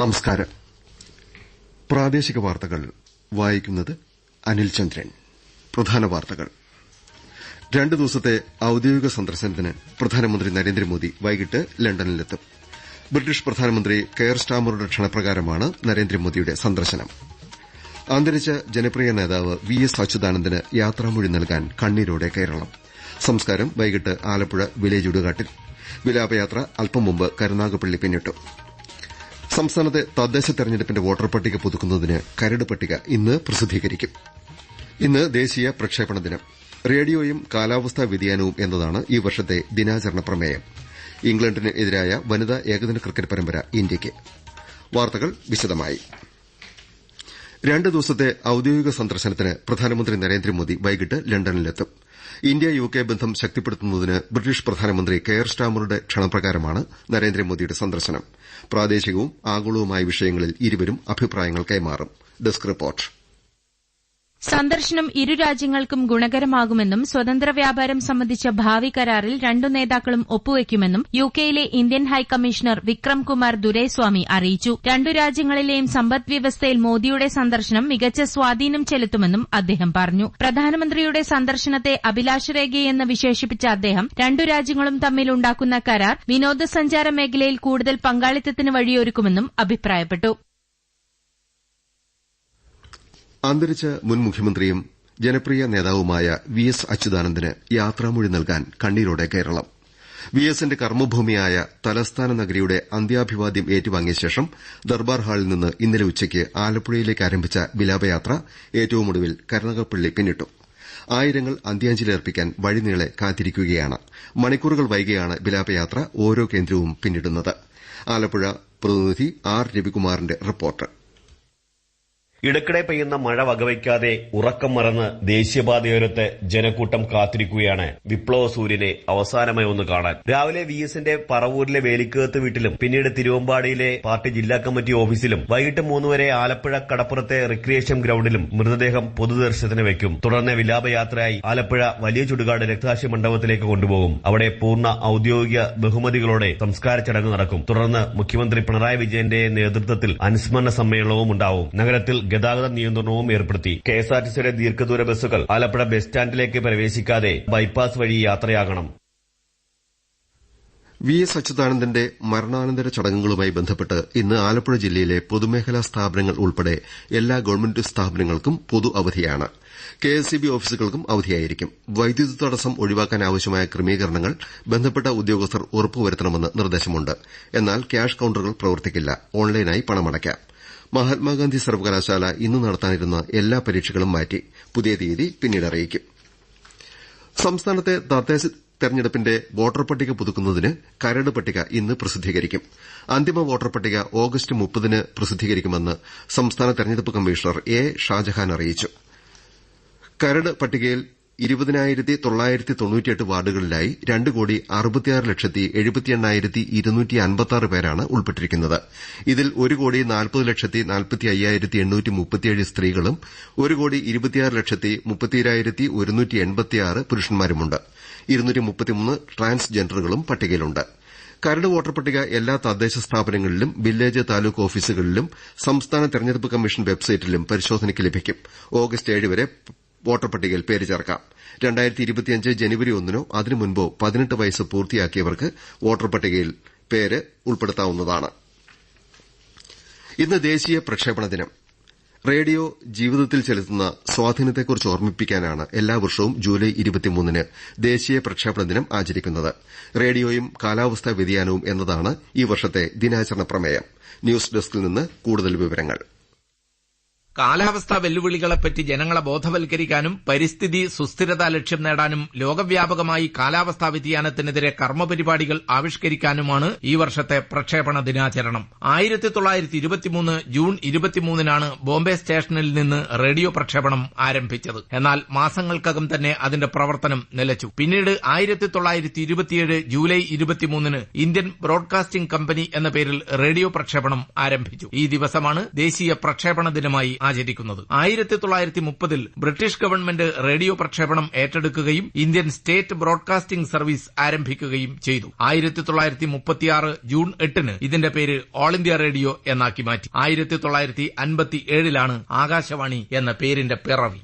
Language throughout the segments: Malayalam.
നമസ്കാരം. പ്രാദേശിക വാർത്തകൾ വായിക്കുന്നത് അനിൽ ചന്ദ്രൻ. പ്രധാന വാർത്തകൾ. രണ്ട് ദിവസത്തെ ഔദ്യോഗിക സന്ദർശനത്തിന് പ്രധാനമന്ത്രി നരേന്ദ്രമോദി വൈകിട്ട് ലണ്ടനിലെത്തും. ബ്രിട്ടീഷ് പ്രധാനമന്ത്രി കെയർ സ്റ്റാമറുടെ ക്ഷണപ്രകാരമാണ് നരേന്ദ്രമോദിയുടെ സന്ദർശനം. അന്തരിച്ച ജനപ്രിയ നേതാവ് വി എസ് അച്യുതാനന്ദന് യാത്രാമൊഴി നൽകാൻ കണ്ണീരോടെ കേരളം. സംസ്കാരം വൈകിട്ട് ആലപ്പുഴ വില്ലേജ് ഉടുകാട്ടിൽ. വിലാപയാത്ര അല്പം മുമ്പ് കരുനാഗപ്പള്ളി പിന്നിട്ടു. സംസ്ഥാനത്തെ തദ്ദേശ തെരഞ്ഞെടുപ്പിന്റെ വോട്ടർ പട്ടിക പുതുക്കുന്നതിന് കരട് പട്ടിക ഇന്ന് പ്രസിദ്ധീകരിക്കും. ഇന്ന് ദേശീയ പ്രക്ഷേപണ ദിനം. റേഡിയോയും കാലാവസ്ഥാ വ്യതിയാനവും എന്നതാണ് ഈ വർഷത്തെ ദിനാചരണ പ്രമേയം. ഇംഗ്ലണ്ടിനെതിരായ വനിതാ ഏകദിന ക്രിക്കറ്റ് പരമ്പര ഇന്ത്യയ്ക്ക്. വാർത്തകൾ വിശദമായി. രണ്ട് ദിവസത്തെ ഔദ്യോഗിക സന്ദർശനത്തിന് പ്രധാനമന്ത്രി നരേന്ദ്രമോദി വൈകിട്ട് ലണ്ടനിലെത്തും. ഇന്ത്യ യുകെ ബന്ധം ശക്തിപ്പെടുത്തുന്നതിന് ബ്രിട്ടീഷ് പ്രധാനമന്ത്രി കെയർ സ്റ്റാമറുടെ ക്ഷണപ്രകാരമാണ് നരേന്ദ്രമോദിയുടെ സന്ദർശനം. പ്രാദേശികവും ആഗോളവുമായ വിഷയങ്ങളിൽ ഇരുവരും അഭിപ്രായങ്ങൾ കൈമാറും. സന്ദർശനം ഇരു രാജ്യങ്ങൾക്കും ഗുണകരമാകുമെന്നും സ്വതന്ത്ര വ്യാപാരം സംബന്ധിച്ച ഭാവി കരാറിൽ രണ്ടു നേതാക്കളും ഒപ്പുവയ്ക്കുമെന്നും യുകെയിലെ Indian high commissioner Vikram Kumar Doraiswami അറിയിച്ചു. രണ്ടു രാജ്യങ്ങളിലെയും സമ്പദ് വ്യവസ്ഥയിൽ മോദിയുടെ സന്ദർശനം മികച്ച സ്വാധീനം ചെലുത്തുമെന്നും അദ്ദേഹം പറഞ്ഞു. പ്രധാനമന്ത്രിയുടെ സന്ദർശനത്തെ അഭിലാഷരേഖയെന്ന് വിശേഷിപ്പിച്ച അദ്ദേഹം രണ്ടു രാജ്യങ്ങളും തമ്മിൽ ഉണ്ടാക്കുന്ന കരാർ വിനോദസഞ്ചാര മേഖലയിൽ കൂടുതൽ പങ്കാളിത്തത്തിന് വഴിയൊരുക്കുമെന്നും അഭിപ്രായപ്പെട്ടു. അന്തരിച്ച മുൻ മുഖ്യമന്ത്രിയും ജനപ്രിയ നേതാവുമായ വി എസ് അച്യുതാനന്ദന് യാത്രാമൊഴി നൽകാൻ കണ്ണീരോടെ കേരളം. വി എസിന്റെ കർമ്മഭൂമിയായ തലസ്ഥാന നഗരിയുടെ അന്ത്യാഭിവാദ്യം ഏറ്റുവാങ്ങിയ ശേഷം ദർബാർ ഹാളിൽ നിന്ന് ഇന്നലെ ഉച്ചയ്ക്ക് ആലപ്പുഴയിലേക്ക് ആരംഭിച്ച വിലാപയാത്ര ഏറ്റവും ഒടുവിൽ കരുനകപ്പള്ളി പിന്നിട്ടു. ആയിരങ്ങൾ അന്ത്യാഞ്ജലി അർപ്പിക്കാൻ വഴിനീളെ കാത്തിരിക്കുകയാണ്. മണിക്കൂറുകൾ വൈകിയാണ് വിലാപയാത്ര ഓരോ കേന്ദ്രവും പിന്നിടുന്നത്. ആലപ്പുഴ പ്രതിനിധി ആർ രവികുമാറിന്റെ റിപ്പോർട്ട്. ഇടയ്ക്കിടെ പെയ്യുന്ന മഴ വകവയ്ക്കാതെ ഉറക്കം മറന്ന് ദേശീയപാതയോരത്ത് ജനക്കൂട്ടം കാത്തിരിക്കുകയാണ് വിപ്ലവ സൂര്യനെ അവസാനമായി ഒന്ന് കാണാൻ. രാവിലെ വി എസിന്റെ പറവൂരിലെ വേലിക്കകത്ത് വീട്ടിലും പിന്നീട് തിരുവമ്പാടിയിലെ പാർട്ടി ജില്ലാ കമ്മിറ്റി ഓഫീസിലും വൈകിട്ട് മൂന്ന് വരെ ആലപ്പുഴ കടപ്പുറത്തെ റിക്രിയേഷൻ ഗ്രൌണ്ടിലും മൃതദേഹം പൊതുദർശനത്തിന് വയ്ക്കും. തുടർന്ന് വിലാപയാത്രയായി ആലപ്പുഴ വലിയ ചുടുകാട് രക്താശി മണ്ഡപത്തിലേക്ക് കൊണ്ടുപോകും. അവിടെ പൂർണ ഔദ്യോഗിക ബഹുമതികളോടെ സംസ്കാര ചടങ്ങ് നടക്കും. തുടർന്ന് മുഖ്യമന്ത്രി പിണറായി വിജയന്റെ നേതൃത്വത്തിൽ അനുസ്മരണ സമ്മേളനവും ഉണ്ടാവും. നഗരത്തിൽ ഗതാഗത നിയന്ത്രണവും ഏർപ്പെടുത്തി. കെഎസ്ആർടിസിയുടെ ദീർഘദൂര ബസ്സുകൾ ആലപ്പുഴ ബസ് സ്റ്റാൻഡിലേക്ക് പ്രവേശിക്കാതെ ബൈപ്പാസ് വഴി യാത്രയാകണം. വി എസ് അച്യുതാനന്ദന്റെ മരണാനന്തര ചടങ്ങുകളുമായി ബന്ധപ്പെട്ട് ഇന്ന് ആലപ്പുഴ ജില്ലയിലെ പൊതുമേഖലാ സ്ഥാപനങ്ങൾ ഉൾപ്പെടെ എല്ലാ ഗവൺമെന്റ് സ്ഥാപനങ്ങൾക്കും പൊതു അവധിയാണ്. കെ എസ് സി ബി ഓഫീസുകൾക്കും അവധിയായിരിക്കും. വൈദ്യുതി തടസ്സം ഒഴിവാക്കാൻ ആവശ്യമായ ക്രമീകരണങ്ങൾ ബന്ധപ്പെട്ട ഉദ്യോഗസ്ഥർ ഉറപ്പുവരുത്തണമെന്ന് നിർദ്ദേശമുണ്ട്. എന്നാൽ ക്യാഷ് കൌണ്ടറുകൾ പ്രവർത്തിക്കില്ല. ഓൺലൈനായി പണമടയ്ക്കാം. മഹാത്മാഗാന്ധി സർവകലാശാല ഇന്ന് നടത്താനിരുന്ന എല്ലാ പരീക്ഷകളും മാറ്റി പുതിയ തീയതി പിന്നീട് അറിയിക്കും. സംസ്ഥാനത്തെ തദ്ദേശ തെരഞ്ഞെടുപ്പിന്റെ വോട്ടർ പട്ടിക പുതുക്കുന്നതിന് കരട് പട്ടിക ഇന്ന് പ്രസിദ്ധീകരിക്കും. അന്തിമ വോട്ടർ പട്ടിക ഓഗസ്റ്റ് മുപ്പതിന് പ്രസിദ്ധീകരിക്കുമെന്ന് സംസ്ഥാന തെരഞ്ഞെടുപ്പ് കമ്മീഷണർ എ ഷാജഹാൻ അറിയിച്ചു. കരട് പട്ടികയിൽ ഇരുപതിനായിരത്തി തൊള്ളായിരത്തി തൊണ്ണൂറ്റിയെട്ട് വാർഡുകളിലായി രണ്ട് കോടി അറുപത്തിയാറ് ലക്ഷത്തി എഴുപത്തിയെണ്ണായിരത്തി ഇരുന്നൂറ്റി അൻപത്തിയാറ് പേരാണ് ഉൾപ്പെട്ടിരിക്കുന്നത്. ഇതിൽ ഒരു കോടി നാൽപ്പത് ലക്ഷത്തി നാൽപ്പത്തി അയ്യായിരത്തി എണ്ണൂറ്റി മുപ്പത്തിയേഴ് സ്ത്രീകളും ഒരു കോടി ഇരുപത്തിയാറ് ലക്ഷത്തി മുപ്പത്തിയേഴായിരത്തി ഒരുന്നൂറ്റി എൺപത്തിയാറ് പുരുഷന്മാരുമുണ്ട്. ട്രാൻസ്ജെൻഡറുകളും പട്ടികയിലുണ്ട്. കരട് വോട്ടർ പട്ടിക എല്ലാ തദ്ദേശ സ്ഥാപനങ്ങളിലും വില്ലേജ് താലൂക്ക് ഓഫീസുകളിലും സംസ്ഥാന തെരഞ്ഞെടുപ്പ് കമ്മീഷൻ വെബ്സൈറ്റിലും പരിശോധനയ്ക്ക് ലഭിക്കും. ഓഗസ്റ്റ് ഏഴ് വരെ വോട്ടർ പട്ടികയിൽ പേര് ചേർക്കാം. ജനുവരി ഒന്നിനോ അതിനു മുൻപോ പതിനെട്ട് വയസ്സ് പൂർത്തിയാക്കിയവർക്ക് വോട്ടർ പട്ടികയിൽ പേര് ഉൾപ്പെടുത്താവുന്നതാണ്. ഇന്ന് ദേശീയ പ്രക്ഷേപണ ദിനം. റേഡിയോ ജീവിതത്തിൽ ചെലുത്തുന്ന സ്വാധീനത്തെക്കുറിച്ച് ഓർമ്മിപ്പിക്കാനാണ് എല്ലാ വർഷവും ജൂലൈ ഇരുപത്തിമൂന്നിന് ദേശീയ പ്രക്ഷേപണ ദിനം ആചരിക്കുന്നത്. റേഡിയോയും കാലാവസ്ഥാ വ്യതിയാനവും എന്നതാണ് ഈ വർഷത്തെ ദിനാചരണ പ്രമേയം. ന്യൂസ് ഡെസ്കിൽ നിന്ന് കൂടുതൽ വിവരങ്ങൾ. കാലാവസ്ഥാ വെല്ലുവിളികളെപ്പറ്റി ജനങ്ങളെ ബോധവൽക്കരിക്കാനും പരിസ്ഥിതി സുസ്ഥിരത ലക്ഷ്യം നേടാനും ലോകവ്യാപകമായി കാലാവസ്ഥാ വ്യതിയാനത്തിനെതിരെ കർമ്മപരിപാടികൾ ആവിഷ്കരിക്കാനുമാണ് ഈ വർഷത്തെ പ്രക്ഷേപണ ദിനാചരണം. ആയിരത്തി തൊള്ളായിരത്തി ഇരുപത്തിമൂന്ന് ജൂൺ ഇരുപത്തിമൂന്നിനാണ് ബോംബെ സ്റ്റേഷനിൽ നിന്ന് റേഡിയോ പ്രക്ഷേപണം ആരംഭിച്ചത്. എന്നാൽ മാസങ്ങൾക്കകം തന്നെ അതിന്റെ പ്രവർത്തനം നിലച്ചു. പിന്നീട് ആയിരത്തി തൊള്ളായിരത്തി ഇരുപത്തിയേഴ് ജൂലൈ ഇരുപത്തിമൂന്നിന് ഇന്ത്യൻ ബ്രോഡ്കാസ്റ്റിംഗ് കമ്പനി എന്ന പേരിൽ റേഡിയോ പ്രക്ഷേപണം ആരംഭിച്ചു. ഈ ദിവസമാണ് ദേശീയ പ്രക്ഷേപണ ദിനമായി ആചരിക്കുന്നത്. ആയിരത്തി തൊള്ളായിരത്തി മുപ്പതിൽ ബ്രിട്ടീഷ് ഗവൺമെന്റ് റേഡിയോ പ്രക്ഷേപണം ഏറ്റെടുക്കുകയും ഇന്ത്യൻ സ്റ്റേറ്റ് ബ്രോഡ്കാസ്റ്റിംഗ് സർവീസ് ആരംഭിക്കുകയും ചെയ്തു. ആയിരത്തി തൊള്ളായിരത്തി മുപ്പത്തിയാറ് ജൂൺ എട്ടിന് ഇതിന്റെ പേര് ഓൾ ഇന്ത്യ റേഡിയോ എന്നാക്കി മാറ്റി. ആയിരത്തി തൊള്ളായിരത്തി അൻപത്തി ഏഴിലാണ് ആകാശവാണി എന്ന പേരിന്റെ പിറവി.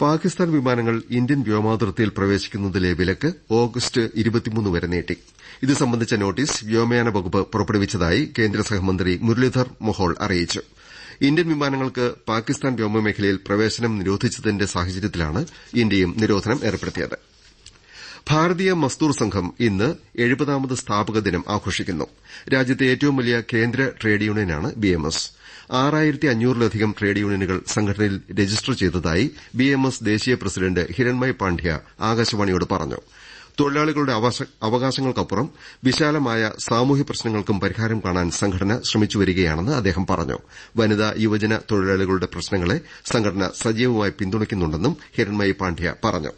പാകിസ്ഥാൻ വിമാനങ്ങൾ ഇന്ത്യൻ വ്യോമാതിർത്തിയിൽ പ്രവേശിക്കുന്നതിലെ വിലക്ക് ഓഗസ്റ്റ് വരെ നീട്ടി. ഇത് സംബന്ധിച്ച നോട്ടീസ് വ്യോമയാന വകുപ്പ് പുറപ്പെടുവിച്ചതായി കേന്ദ്ര സഹമന്ത്രി മുരളീധർ മൊഹോൾ അറിയിച്ചു. ഇന്ത്യൻ വിമാനങ്ങൾക്ക് പാകിസ്ഥാൻ വ്യോമമേഖലയിൽ പ്രവേശനം നിരോധിച്ചതിന്റെ സാഹചര്യത്തിലാണ് ഇന്ത്യയും നിരോധനം ഏർപ്പെടുത്തിയത്. ഭാരതീയ മസ്ദൂർ സംഘം ഇന്ന് എഴുപതാമത് സ്ഥാപക ദിനം ആഘോഷിക്കുന്നു. രാജ്യത്തെ ഏറ്റവും വലിയ കേന്ദ്ര ട്രേഡ് യൂണിയനാണ് ബിഎംഎസ് ആറായിരത്തി അഞ്ഞൂറിലധികം ട്രേഡ് യൂണിയനുകൾ സംഘടനയിൽ രജിസ്റ്റർ ചെയ്തതായി ബിഎംഎസ് ദേശീയ പ്രസിഡന്റ് ഹിരൺമയ് പാണ്ഡ്യ ആകാശവാണിയോട് പറഞ്ഞു. തൊഴിലാളികളുടെ അവകാശങ്ങൾക്കപ്പുറം വിശാലമായ സാമൂഹ്യ പ്രശ്നങ്ങൾക്കും പരിഹാരം കാണാൻ സംഘടന ശ്രമിച്ചുവരികയാണെന്ന് അദ്ദേഹം പറഞ്ഞു. വനിതാ യുവജന തൊഴിലാളികളുടെ പ്രശ്നങ്ങളെ സംഘടന സജീവമായി പിന്തുണയ്ക്കുന്നുണ്ടെന്നും ഹിരൺമയ് പാണ്ഡ്യ പറഞ്ഞു.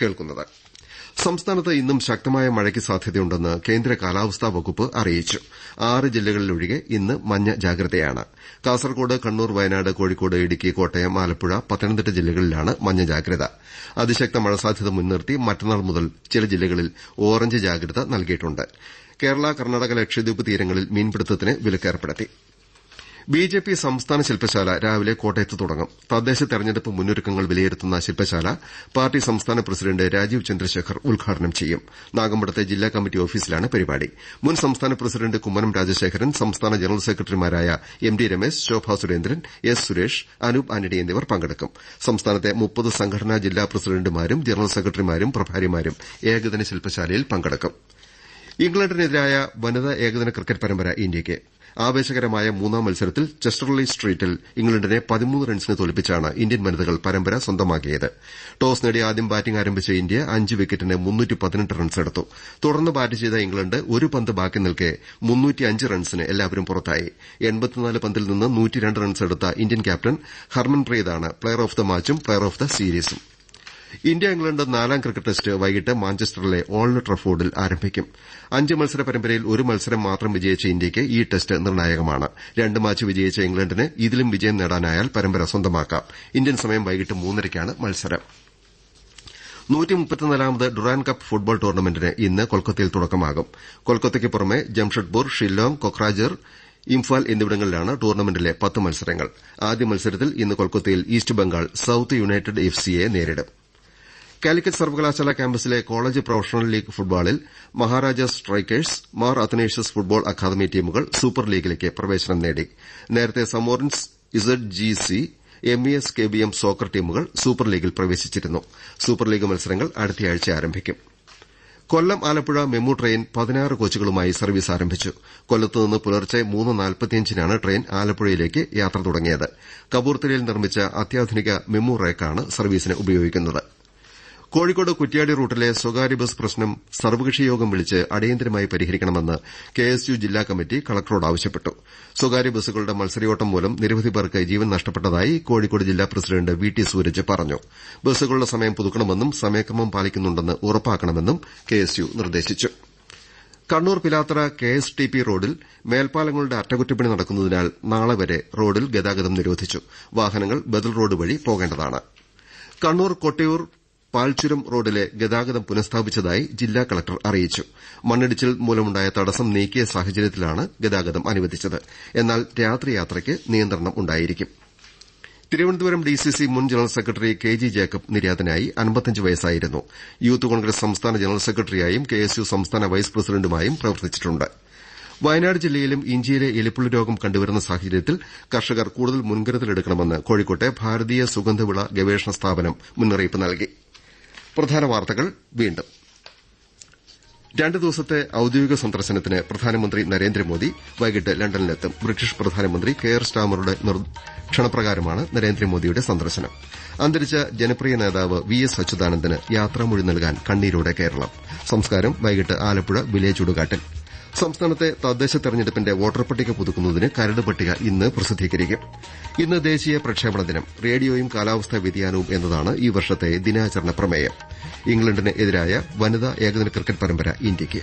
കേൾക്കുന്നത്. സംസ്ഥാനത്ത് ഇന്നും ശക്തമായ മഴയ്ക്ക് സാധ്യതയുണ്ടെന്ന് കേന്ദ്ര കാലാവസ്ഥാ വകുപ്പ് അറിയിച്ചു. ആറ് ജില്ലകളിലൊഴികെ ഇന്ന് മഞ്ഞ ജാഗ്രതയാണ്. കാസർകോട് കണ്ണൂർ വയനാട് കോഴിക്കോട് ഇടുക്കി കോട്ടയം ആലപ്പുഴ പത്തനംതിട്ട ജില്ലകളിലാണ് മഞ്ഞ ജാഗ്രത. അതിശക്ത മഴ സാധ്യത മുൻനിർത്തി മറ്റന്നാൾ മുതൽ ചില ജില്ലകളിൽ ഓറഞ്ച് ജാഗ്രത നൽകിയിട്ടുണ്ട്. കേരള കർണാടക ലക്ഷദ്വീപ് തീരങ്ങളിൽ മീൻപിടുത്തത്തിന് വിലക്കേർപ്പെടുത്തി. ബിജെപി സംസ്ഥാന ശില്പശാല രാവിലെ കോട്ടയത്ത് തുടങ്ങും. തദ്ദേശ തെരഞ്ഞെടുപ്പ് മുന്നൊരുക്കങ്ങൾ വിലയിരുത്തുന്ന ശില്പശാല പാർട്ടി സംസ്ഥാന പ്രസിഡന്റ് രാജീവ് ചന്ദ്രശേഖർ ഉദ്ഘാടനം ചെയ്യും. നാഗമ്പടത്തെ ജില്ലാ കമ്മിറ്റി ഓഫീസിലാണ് പരിപാടി. മുൻ സംസ്ഥാന പ്രസിഡന്റ് കുമ്മനം രാജശേഖരൻ സംസ്ഥാന ജനറൽ സെക്രട്ടറിമാരായ M D Ramesh Shobha Surendran S Suresh Anoop Antony എന്നിവർ പങ്കെടുക്കും. സംസ്ഥാനത്തെ മുപ്പത് സംഘടനാ ജില്ലാ പ്രസിഡന്റുമാരും ജനറൽ സെക്രട്ടറിമാരും പ്രഭാരിമാരും ഏകദിന ശില്പശാലയിൽ പങ്കെടുക്കും. ഇംഗ്ലണ്ടിനെതിരായ വനിതാ ഏകദിന ക്രിക്കറ്റ് പരമ്പര ഇന്ത്യയ്ക്ക് ആവേശകരമായ മൂന്നാം മത്സരത്തിൽ ചെസ്റ്റർലി സ്ട്രീറ്റിൽ ഇംഗ്ലണ്ടിനെ പതിമൂന്ന് റൺസിന് തോൽപ്പിച്ചാണ് ഇന്ത്യൻ വനിതകൾ പരമ്പര സ്വന്തമാക്കിയത്. ടോസ് നേടി ആദ്യം ബാറ്റിംഗ് ആരംഭിച്ച ഇന്ത്യ അഞ്ച് വിക്കറ്റിന് റൺസെടുത്തു തുടർന്ന് ബാറ്റ് ചെയ്ത ഇംഗ്ലണ്ട് ഒരു പന്ത് ബാക്കി നിൽക്കെ റൺസിന് എല്ലാവരും പുറത്തായി. പന്തിൽ നിന്ന് റൺസെടുത്ത ഇന്ത്യൻ ക്യാപ്റ്റൻ ഹർമൻ ഹർമൻപ്രീതാണ് പ്ലെയർ ഓഫ് ദ മാച്ചും പ്ലെയർ ഓഫ് ദ സീരീസും ഇന്ത്യ ഇംഗ്ലണ്ട് നാലാം ക്രിക്കറ്റ് ടെസ്റ്റ് വൈകിട്ട് മാഞ്ചസ്റ്ററിലെ ഓൾഡ് ട്രഫോർഡിൽ ആരംഭിക്കും. അഞ്ച് മത്സര പരമ്പരയിൽ ഒരു മത്സരം മാത്രം വിജയിച്ച ഇന്ത്യയ്ക്ക് ഈ ടെസ്റ്റ് നിർണായകമാണ്. രണ്ട് മാച്ച് വിജയിച്ച ഇംഗ്ലണ്ടിന് ഇതിലും വിജയം നേടാനായാൽ പരമ്പര സ്വന്തമാക്കാം. ഇന്ത്യൻ സമയം വൈകിട്ട് മൂന്നരയ്ക്കാണ് മത്സരം. നൂറ്റിമുപ്പത്തിനാലാമത് ഡുറാൻ കപ്പ് ഫുട്ബോൾ ടൂർണമെന്റിന് ഇന്ന് കൊൽക്കത്തയിൽ തുടക്കമാകും. കൊൽക്കത്തയ്ക്ക് പുറമെ ജംഷഡ്പൂർ ഷില്ലോങ് കൊക്രാജർ ഇംഫാൽ എന്നിവിടങ്ങളിലാണ് ടൂർണമെന്റിലെ പത്ത് മത്സരങ്ങൾ. ആദ്യ മത്സരത്തിൽ ഇന്ന് കൊൽക്കത്തയിൽ east Bengal south united F സിയെ നേരിടും. കാലിക്കറ്റ് സർവകലാശാല ക്യാമ്പസിലെ കോളേജ് പ്രൊഫഷണൽ ലീഗ് ഫുട്ബോളിൽ Maharajas strikers Mar Athanasius football academy ടീമുകൾ സൂപ്പർ ലീഗിലേക്ക് പ്രവേശനം നേടി. നേരത്തെ Zamorins Z G C M E S K B M soccer ടീമുകൾ സൂപ്പർ ലീഗിൽ പ്രവേശിച്ചിരുന്നു. സൂപ്പർ ലീഗ് മത്സരങ്ങൾ അടുത്തയാഴ്ച ആരംഭിക്കും. കൊല്ലം ആലപ്പുഴ മെമു ട്രെയിൻ പതിനാറ് കോച്ചുകളുമായി സർവീസ് ആരംഭിച്ചു. കൊല്ലത്തുനിന്ന് പുലർച്ചെ മൂന്ന് നാൽപ്പത്തിയഞ്ചിനാണ് ട്രെയിൻ ആലപ്പുഴയിലേക്ക് യാത്ര തുടങ്ങിയത്. കപൂർത്തലയിൽ നിർമ്മിച്ച അത്യാധുനിക മെമു റേക്കാണ് സർവീസിന് ഉപയോഗിക്കുന്നത്. കോഴിക്കോട് കുറ്റ്യാടി റൂട്ടിലെ സ്വകാര്യ ബസ് പ്രശ്നം സർവകക്ഷി യോഗം വിളിച്ച് അടിയന്തരമായി പരിഹരിക്കണമെന്ന് കെഎസ്യു ജില്ലാ കമ്മിറ്റി കളക്ടറോട് ആവശ്യപ്പെട്ടു. സ്വകാര്യ ബസ്സുകളുടെ മത്സരയോട്ടം മൂലം നിരവധി പേർക്ക് ജീവൻ നഷ്ടപ്പെട്ടതായി കോഴിക്കോട് ജില്ലാ പ്രസിഡന്റ് വി ടി സൂരജ് പറഞ്ഞു. ബസ്സുകളുടെ സമയം പുതുക്കണമെന്നും സമയക്രമം പാലിക്കുന്നുണ്ടെന്ന് ഉറപ്പാക്കണമെന്നും കെഎസ്യു നിർദ്ദേശിച്ചു. കണ്ണൂർ പിലാത്തറ പി റോഡിൽ മേൽപ്പാലങ്ങളുടെ അറ്റകുറ്റപ്പണി നടക്കുന്നതിനാൽ നാളെ വരെ റോഡിൽ ഗതാഗതം നിരോധിച്ചു. വാഹനങ്ങൾ ബദൽ റോഡ് വഴി പോകേണ്ടതാണ്. കണ്ണൂർ കൊട്ടിയൂർ പാൽച്ചുരം റോഡിലെ ഗതാഗതം പുനഃസ്ഥാപിച്ചതായി ജില്ലാ കളക്ടർ അറിയിച്ചു. മണ്ണിടിച്ചിൽ മൂലമുണ്ടായ തടസ്സം നീക്കിയ സാഹചര്യത്തിലാണ് ഗതാഗതം അനുവദിച്ചത്. എന്നാൽ രാത്രി യാത്രയ്ക്ക് നിയന്ത്രണം ഉണ്ടായിരിക്കും. തിരുവനന്തപുരം ഡിസിസി മുൻ general secretary K G Jacob നിര്യാതനായി വയസ്സായിരുന്നു. യൂത്ത് കോൺഗ്രസ് സംസ്ഥാന ജനറൽ സെക്രട്ടറിയായും കെ എസ് യു സംസ്ഥാന വൈസ് പ്രസിഡന്റുമായും പ്രവർത്തിച്ചിട്ടുണ്ട്. വയനാട് ജില്ലയിലും ഇഞ്ചിയിലെ എലിപ്പുള്ളി രോഗം കണ്ടുവരുന്ന സാഹചര്യത്തിൽ കർഷകർ കൂടുതൽ മുൻകരുതലെടുക്കണമെന്ന് കോഴിക്കോട്ടെ ഭാരതീയ സുഗന്ധവിള ഗവേഷണ സ്ഥാപനം മുന്നറിയിപ്പ് നൽകി. പ്രധാന വാർത്തകൾ വീണ്ടും. രണ്ട് ദിവസത്തെ ഔദ്യോഗിക സന്ദർശനത്തിന് പ്രധാനമന്ത്രി നരേന്ദ്രമോദി വൈകിട്ട് ലണ്ടനിലെത്തും. ബ്രിട്ടീഷ് പ്രധാനമന്ത്രി കെയർ സ്റ്റാമറുടെ ക്ഷണപ്രകാരമാണ് നരേന്ദ്രമോദിയുടെ സന്ദർശനം. അന്തരിച്ച ജനപ്രിയ നേതാവ് വി എസ് അച്യുതാനന്ദന് യാത്രാമൊഴി നൽകാൻ കണ്ണീരോടെ കേരളം. സംസ്കാരം വൈകിട്ട് ആലപ്പുഴ വില്ലേജ് ഉടുകാട്ടിൽ. സംസ്ഥാനത്തെ തദ്ദേശ തെരഞ്ഞെടുപ്പിന്റെ വോട്ടർ പട്ടിക പുതുക്കുന്നതിന് കരട് പട്ടിക ഇന്ന് പ്രസിദ്ധീകരിക്കും. ഇന്ന് ദേശീയ പ്രക്ഷേപണ ദിനം. റേഡിയോയും കാലാവസ്ഥാ വ്യതിയാനവും എന്നതാണ് ഈ വർഷത്തെ ദിനാചരണ പ്രമേയം. ഇംഗ്ലണ്ടിന് എതിരായ വനിതാ ഏകദിന ക്രിക്കറ്റ് പരമ്പര ഇന്ത്യയ്ക്ക്.